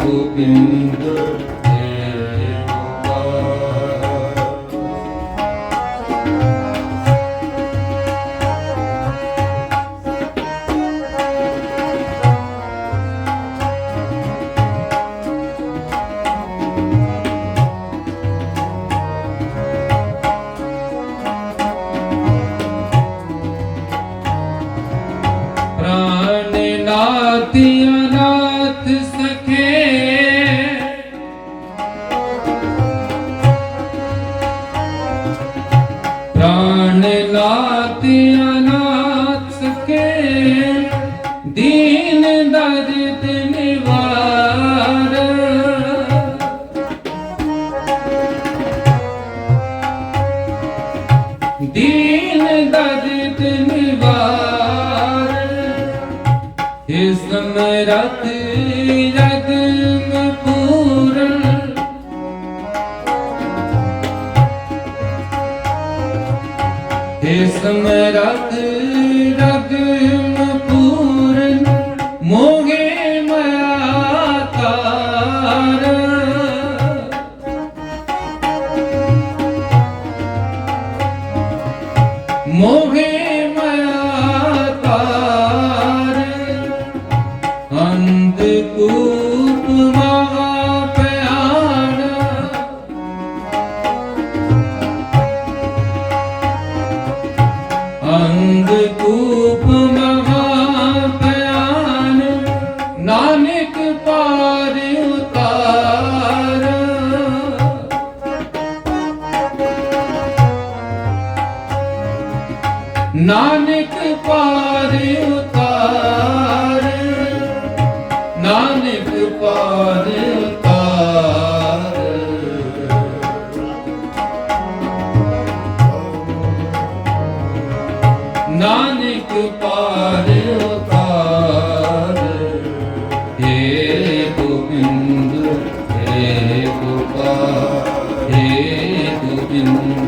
கூப்பிந்தோ ਇਸ ਸਮਰਤ ਜਗਨ ਪੂਰਨ ਇਸ ਸਮਰਤ ਜਗਨ ਪੂਰਨ ਮੋਗੇ ਮਾਇਆ ਤਾਰ ਮੋਗੇ ਕੂਪ ਮਹਾ ਪਿਆਨ ਅੰਧ ਕੂਪ ਮਹਾ ਪਿਆਨ ਨਾਨਕ ਪਾਰ ਉਤਾਰ। ਨਾਨਕ ਪਾਰ ਉਤਾਰ। ਨਾਨਕ ਪਾਰ ਉਤਾਰ। ਏ ਗੋਬਿੰਦ ਏ ਗੋਪਾਲ ਏ ਗੋਬਿੰਦ।